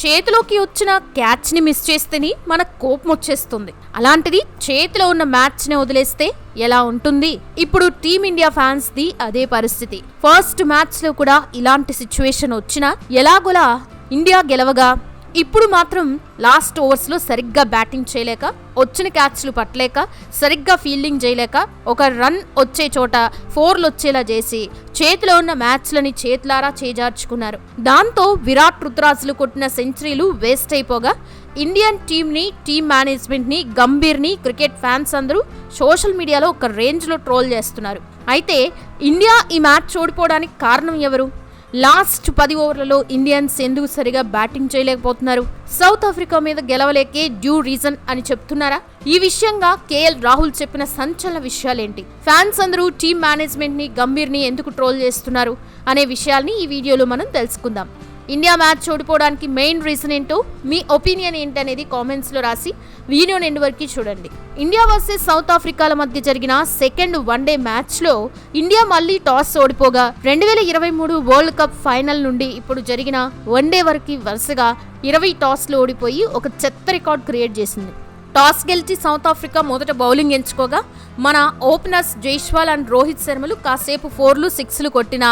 చేతిలోకి వచ్చిన క్యాచ్ని మిస్ చేస్తేని మనకు కోపం వచ్చేస్తుంది. అలాంటిది చేతిలో ఉన్న మ్యాచ్ని వదిలేస్తే ఎలా ఉంటుంది? ఇప్పుడు టీమిండియా ఫ్యాన్స్ ది అదే పరిస్థితి. ఫస్ట్ మ్యాచ్లో కూడా ఇలాంటి సిచ్యువేషన్ వచ్చినా ఎలాగోలా ఇండియా గెలవగా ఇప్పుడు మాత్రం లాస్ట్ ఓవర్స్లో సరిగ్గా బ్యాటింగ్ చేయలేక వచ్చిన క్యాచ్లు పట్టలేక సరిగ్గా ఫీల్డింగ్ చేయలేక ఒక రన్ వచ్చే చోట ఫోర్లు వచ్చేలా చేసి చేతిలో ఉన్న మ్యాచ్లని చేతులారా చేజార్చుకున్నారు. దాంతో విరాట్ రుతురాజులు కొట్టిన సెంచరీలు వేస్ట్ అయిపోగా ఇండియన్ టీంని టీమ్ మేనేజ్మెంట్ని గంభీర్ని క్రికెట్ ఫ్యాన్స్ అందరూ సోషల్ మీడియాలో ఒక రేంజ్లో ట్రోల్ చేస్తున్నారు. అయితే ఇండియా ఈ మ్యాచ్ ఓడిపోవడానికి కారణం ఎవరు? లాస్ట్ పది ఓవర్లలో ఇండియన్స్ ఎందుకు సరిగా బ్యాటింగ్ చేయలేకపోతున్నారు? సౌత్ ఆఫ్రికా మీద గెలవలేకే డ్యూ రీజన్ అని చెప్తున్నారా? ఈ విషయంగా కేఎల్ రాహుల్ చెప్పిన సంచలన విషయాలేంటి? ఫ్యాన్స్ అందరూ టీమ్ మేనేజ్మెంట్ని గంభీర్ని ఎందుకు ట్రోల్ చేస్తున్నారు? అనే విషయాల్ని ఈ వీడియోలో మనం తెలుసుకుందాం. ఇండియా మ్యాచ్ ఓడిపోవడానికి మెయిన్ రీజన్ ఏంటో మీ ఒపీనియన్ ఏంటనేది కామెంట్స్లో రాసి వీడియో ఎండ్ వరకు చూడండి. ఇండియా వర్సెస్ సౌత్ ఆఫ్రికాల మధ్య జరిగిన సెకండ్ వన్డే మ్యాచ్లో ఇండియా మళ్ళీ టాస్ ఓడిపోగా రెండు వేల ఇరవై మూడు వరల్డ్ కప్ ఫైనల్ నుండి ఇప్పుడు జరిగిన వన్డే వరకు వరుసగా ఇరవై టాస్లు ఓడిపోయి ఒక చెత్త రికార్డ్ క్రియేట్ చేసింది. టాస్ గెలిచి సౌత్ ఆఫ్రికా మొదట బౌలింగ్ ఎంచుకోగా మన ఓపెనర్స్ జైష్వాల్ అండ్ రోహిత్ శర్మలు కాసేపు ఫోర్లు సిక్స్లు కొట్టిన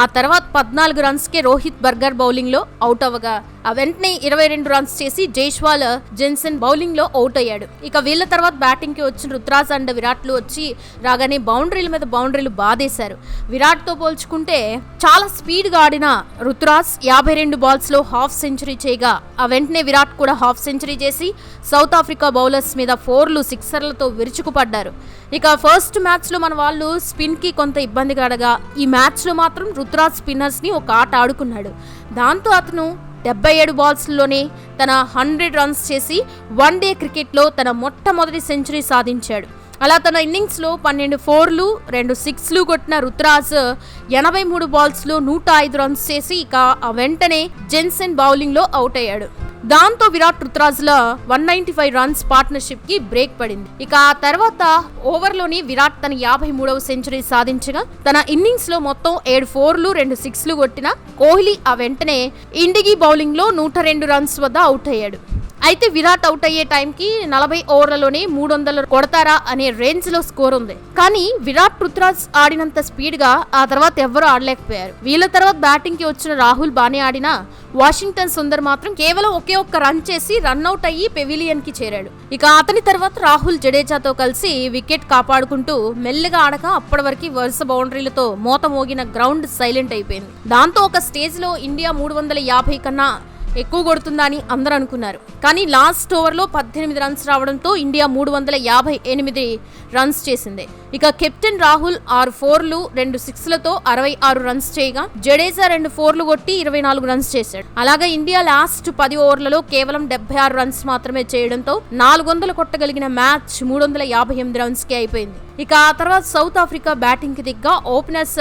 ఆ తర్వాత పద్నాలుగు రన్స్కే రోహిత్ బర్గర్ బౌలింగ్లో అవుట్ అవ్వగా. వెంటనే ఇరవై రెండు రన్స్ చేసి జైష్వాల్ జెన్సన్ బౌలింగ్లో అవుట్ అయ్యాడు. ఇక వీళ్ళ తర్వాత బ్యాటింగ్కి వచ్చిన రుత్రాజ్ అండ్ విరాట్లు వచ్చి రాగానే బౌండరీల మీద బౌండరీలు బాధేశారు విరాట్తో పోల్చుకుంటే చాలా స్పీడ్గా ఆడిన రుతురాజ్ యాభై రెండు బాల్స్లో హాఫ్ సెంచరీ చేయగా ఆ వెంటనే విరాట్ కూడా హాఫ్ సెంచరీ చేసి సౌత్ ఆఫ్రికా బౌలర్స్ మీద ఫోర్లు సిక్సర్లతో విరుచుకుపడ్డారు. ఇక ఫస్ట్ మ్యాచ్లో మన వాళ్ళు స్పిన్కి కొంత ఇబ్బంది కాడగా ఈ మ్యాచ్లో మాత్రం రుతురాజ్ స్పిన్నర్స్ని ఒక ఆట ఆడుకున్నాడు. దాంతో అతను డెబ్బై ఏడు బాల్స్లోనే తన హండ్రెడ్ రన్స్ చేసి వన్ డే క్రికెట్లో తన మొట్టమొదటి సెంచరీ సాధించాడు. అలా తన ఇన్నింగ్స్లో పన్నెండు ఫోర్లు రెండు సిక్స్లు కొట్టిన రుతురాజ్ ఎనభై మూడు బాల్స్లో నూట ఐదు రన్స్ చేసి ఇక ఆ వెంటనే జెన్సన్ బౌలింగ్లో అవుట్ అయ్యాడు. దాంతో విరాట్ రుతురాజ్ల వన్ నైన్టీ ఫైవ్ రన్స్ పార్ట్నర్షిప్కి బ్రేక్ పడింది. ఇక ఆ తర్వాత ఓవర్లోని విరాట్ తన యాభై మూడవ సెంచరీ సాధించగా తన ఇన్నింగ్స్లో మొత్తం ఏడు ఫోర్లు రెండు సిక్స్లు కొట్టిన కోహ్లీ ఆ వెంటనే ఇండిగి బౌలింగ్లో నూట రెండు రన్స్ వద్ద అవుట్ అయ్యాడు. అయితే విరాట్ అవుట్ అయ్యే టైంకి నలభై ఓవర్లలోనే మూడు వందలు కొడతారా అనే రేంజ్లో స్కోర్ ఉంది. కానీ విరాట్ పృథ్వరాజ్ ఆడినంత స్పీడ్గా ఆ తర్వాత ఎవరు ఆడలేకపోయారు. వీళ్ళ తర్వాత బ్యాటింగ్కి వచ్చిన రాహుల్ బానే ఆడినా వాషింగ్టన్ సుందర్ మాత్రం కేవలం ఒకే ఒక్క రన్ చేసి రన్అట్ అయ్యి పెవిలియన్కి చేరాడు. ఇక అతని తర్వాత రాహుల్ జడేజాతో కలిసి వికెట్ కాపాడుకుంటూ మెల్లగా ఆడక అప్పటి వరకు వరుస బౌండరీలతో మోత మోగిన గ్రౌండ్ సైలెంట్ అయిపోయింది. దాంతో ఒక స్టేజ్లో ఇండియా మూడు వందల యాభై కన్నా ఎక్కువ కొడుతుందని అందరూ అనుకున్నారు. కానీ లాస్ట్ ఓవర్లో పద్దెనిమిది రన్స్ రావడంతో ఇండియా మూడు వందల యాభై ఎనిమిది రన్స్ చేసింది. ఇక కెప్టెన్ రాహుల్ ఆరు ఫోర్లు రెండు సిక్స్లతో అరవై ఆరు రన్స్ చేయగా జడేజా రెండు ఫోర్లు కొట్టి ఇరవై నాలుగు రన్స్ చేశాడు. అలాగే ఇండియా లాస్ట్ పది ఓవర్లలో కేవలం డెబ్బై ఆరు రన్స్ మాత్రమే చేయడంతో నాలుగు వందలు కొట్టగలిగిన మ్యాచ్ మూడు వందల యాభై ఎనిమిది రన్స్కి అయిపోయింది. ఇక ఆ తర్వాత సౌత్ ఆఫ్రికా బ్యాటింగ్కి దిగ్గా ఓపెనర్స్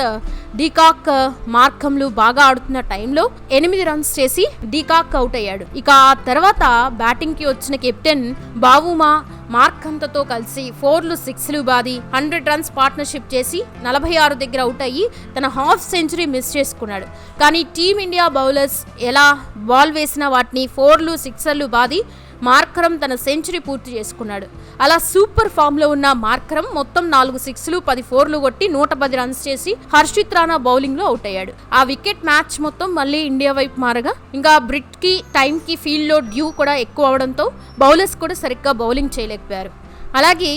డీకాక్ మార్కంలు బాగా ఆడుతున్న టైంలో ఎనిమిది రన్స్ చేసి డీకాక్ అవుట్ అయ్యాడు. ఇక ఆ తర్వాత బ్యాటింగ్కి వచ్చిన కెప్టెన్ బావుమా మార్కంతతో కలిసి ఫోర్లు సిక్స్లు బాది హండ్రెడ్ రన్స్ పార్ట్నర్షిప్ చేసి నలభై ఆరు దగ్గర అవుట్ అయ్యి తన హాఫ్ సెంచరీ మిస్ చేసుకున్నాడు. కానీ టీమిండియా బౌలర్స్ ఎలా బాల్ వేసిన వాటిని ఫోర్లు సిక్సర్లు బాది మార్కరం తన సెంచరీ పూర్తి చేసుకున్నాడు. అలా సూపర్ ఫామ్లో ఉన్న మార్కరం మొత్తం నాలుగు సిక్స్లు పది ఫోర్లు కొట్టి నూట పది రన్స్ చేసి హర్షిత్ రాణా బౌలింగ్లో అవుట్ అయ్యాడు ఆ వికెట్ మ్యాచ్ మొత్తం మళ్ళీ ఇండియా వైపు మారగా ఇంకా బ్రిట్కి టైం కి ఫీల్డ్లో డ్యూ కూడా ఎక్కువ అవడంతో బౌలర్స్ కూడా సరిగ్గా బౌలింగ్ చేయలేకపోయారు. అలాగే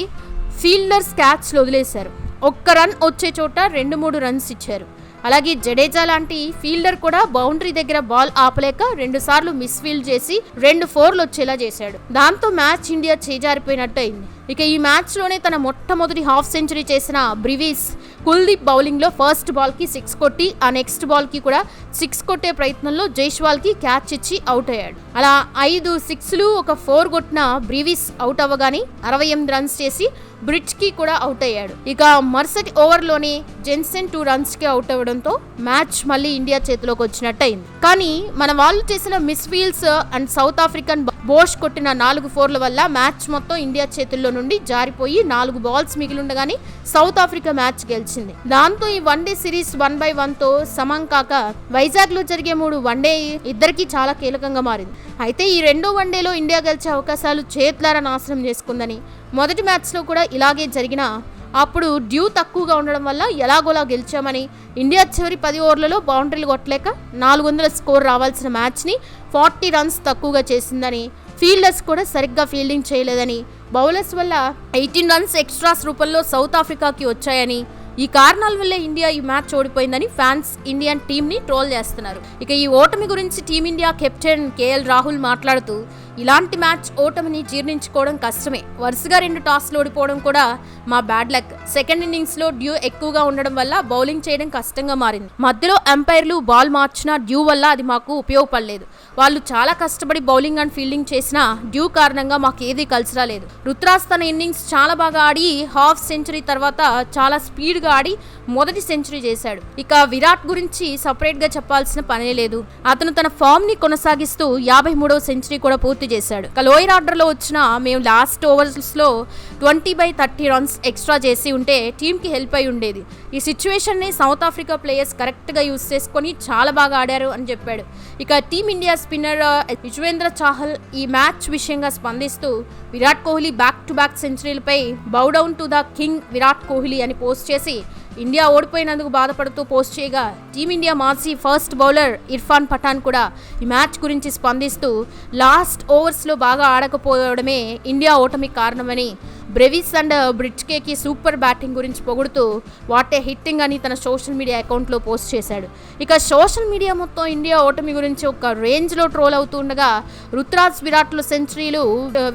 ఫీల్డర్స్ క్యాచ్లు వదిలేశారు. ఒక్క రన్ వచ్చే చోట రెండు మూడు రన్స్ ఇచ్చారు. అలాగే జడేజా లాంటి ఫీల్డర్ కూడా బౌండరీ దగ్గర బాల్ ఆపలేక రెండు సార్లు మిస్ ఫీల్డ్ చేసి రెండు ఫోర్లు వచ్చేలా చేశాడు. దాంతో మ్యాచ్ ఇండియా చేజారిపోయినట్టు అయింది. ఇక ఈ మ్యాచ్లోనే తన మొట్టమొదటి హాఫ్ సెంచరీ చేసిన బ్రివీస్ కుల్దీప్ బౌలింగ్లో ఫస్ట్ బాల్కి సిక్స్ కొట్టి ఆ నెక్స్ట్ బాల్కి కూడా సిక్స్ కొట్టే ప్రయత్నంలో జైష్వాల్కి క్యాచ్ ఇచ్చి అవుట్ అయ్యాడు. అలా ఐదు సిక్స్లు ఒక ఫోర్ కొట్టిన బ్రీవిస్ అవుట్ అవ్వగానే అరవై ఎనిమిది రన్స్ చేసి బ్రిడ్జ్కి కూడా అవుట్ అయ్యాడు. ఇక మరుసటి ఓవర్లోనే జెన్సన్ టూ రన్స్కి అవుట్ అవ్వడంతో మ్యాచ్ మళ్ళీ ఇండియా చేతిలోకి వచ్చినట్టు అయింది కానీ మన వాళ్ళు చేసిన misfields and South African Bosch కొట్టిన నాలుగు ఫోర్ల వల్ల మ్యాచ్ మొత్తం ఇండియా చేతుల్లో నుండి జారిపోయి నాలుగు బాల్స్ మిగిలిండగానే సౌత్ ఆఫ్రికా మ్యాచ్ గెలిచింది. దాంతో ఈ one day series one by వన్తో సమం కాక వైజాగ్లో జరిగే మూడు వన్డే ఇద్దరికి చాలా కీలకంగా మారింది. అయితే ఈ రెండో వన్డేలో ఇండియా గెలిచే అవకాశాలు చేతులారా నాశనం చేసుకుందని మొదటి మ్యాచ్లో కూడా ఇలాగే జరిగిన అప్పుడు డ్యూ తక్కువగా ఉండడం వల్ల ఎలాగోలా గెలిచామని ఇండియా చివరి పది ఓవర్లలో బౌండరీలు కొట్టలేక నాలుగు వందల స్కోర్ రావాల్సిన మ్యాచ్ని ఫార్టీ రన్స్ తక్కువగా చేసిందని ఫీల్డర్స్ కూడా సరిగ్గా ఫీల్డింగ్ చేయలేదని బౌలర్స్ వల్ల ఎయిటీన్ రన్స్ ఎక్స్ట్రాస్ రూపంలో సౌత్ ఆఫ్రికాకి వచ్చాయని ఈ కారణాల వల్లే ఇండియా ఈ మ్యాచ్ ఓడిపోయిందని ఫ్యాన్స్ ఇండియన్ టీంని ట్రోల్ చేస్తున్నారు. ఇక ఈ ఓటమి గురించి టీమిండియా కెప్టెన్ కేఎల్ రాహుల్ మాట్లాడుతూ ఇలాంటి మ్యాచ్ ఓటమిని జీర్ణించుకోవడం కష్టమే. వరుసగా రెండు టాస్లు ఓడిపోవడం కూడా మా బ్యాడ్ లక్. సెకండ్ ఇన్నింగ్స్లో డ్యూ ఎక్కువగా ఉండడం వల్ల బౌలింగ్ చేయడం కష్టంగా మారింది. మధ్యలో ఎంపైర్లు బాల్ మార్చిన డ్యూ వల్ల అది మాకు ఉపయోగపడలేదు. వాళ్ళు చాలా కష్టపడి బౌలింగ్ అండ్ ఫీల్డింగ్ చేసినా డ్యూ కారణంగా మాకు ఏది కలిసి రాలేదు. రుత్రాస్ తన ఇన్నింగ్స్ చాలా బాగా ఆడి హాఫ్ సెంచరీ తర్వాత చాలా స్పీడ్గా ఆడి మొదటి సెంచరీ చేశాడు. ఇక విరాట్ గురించి సపరేట్గా చెప్పాల్సిన పనే లేదు. అతను తన ఫామ్ని కొనసాగిస్తూ యాభై మూడవ సెంచరీ కూడా పూర్తి చేశాడు. ఇక లోయర్ ఆర్డర్లో వచ్చిన మేము last ఓవర్స్లో twenty by thirty runs extra చేసి ఉంటే టీంకి హెల్ప్ అయి ఉండేది. ఈ సిచ్యువేషన్ని సౌత్ ఆఫ్రికా ప్లేయర్స్ కరెక్ట్గా యూస్ చేసుకొని చాలా బాగా ఆడారు అని చెప్పాడు. ఇక టీమిండియా స్పిన్నర్ యుజ్వేంద్ర చాహల్ ఈ మ్యాచ్ విషయంగా స్పందిస్తూ Virat Kohli back to back సెంచరీలపై bow down to the king Virat Kohli అని పోస్ట్ చేసి ఇండియా ఓడిపోయినందుకు బాధపడుతూ పోస్ట్ చేయగా టీమిండియా మాజీ ఫస్ట్ బౌలర్ ఇర్ఫాన్ పఠాన్ కూడా ఈ మ్యాచ్ గురించి స్పందిస్తూ లాస్ట్ ఓవర్స్లో బాగా ఆడకపోవడమే ఇండియా ఓటమికి కారణమని బ్రెవిస్ అండ్ బ్రిడ్జ్కేకి సూపర్ బ్యాటింగ్ గురించి పొగుడుతూ వాటే హిట్టింగ్ అని తన సోషల్ మీడియా అకౌంట్లో పోస్ట్ చేశాడు. ఇక సోషల్ మీడియా మొత్తం ఇండియా ఓటమి గురించి ఒక రేంజ్లో ట్రోల్ అవుతూ ఉండగా రుతురాజ్ విరాట్లు సెంచరీలు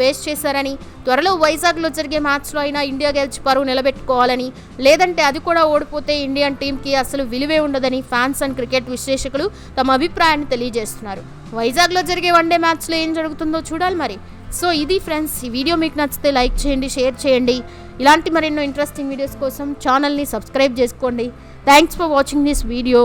వేస్ట్ uh, చేశారని త్వరలో వైజాగ్లో జరిగే మ్యాచ్లో అయినా ఇండియా గెలిచి పరువు నిలబెట్టుకోవాలని లేదంటే అది కూడా ఓడిపోతే ఇండియన్ టీంకి అసలు విలువే ఉండదని ఫ్యాన్స్ అండ్ క్రికెట్ విశ్లేషకులు తమ అభిప్రాయాన్ని తెలియజేస్తున్నారు. వైజాగ్లో జరిగే వన్డే మ్యాచ్లో ఏం జరుగుతుందో చూడాలి మరి. సో ఇది ఫ్రెండ్స్ ఈ వీడియో మీకు నచ్చితే లైక్ చేయండి షేర్ చేయండి. ఇలాంటి మరెన్నో ఇంట్రెస్టింగ్ వీడియోస్ కోసం ఛానల్ని సబ్స్క్రైబ్ చేసుకోండి. Thanks for watching this video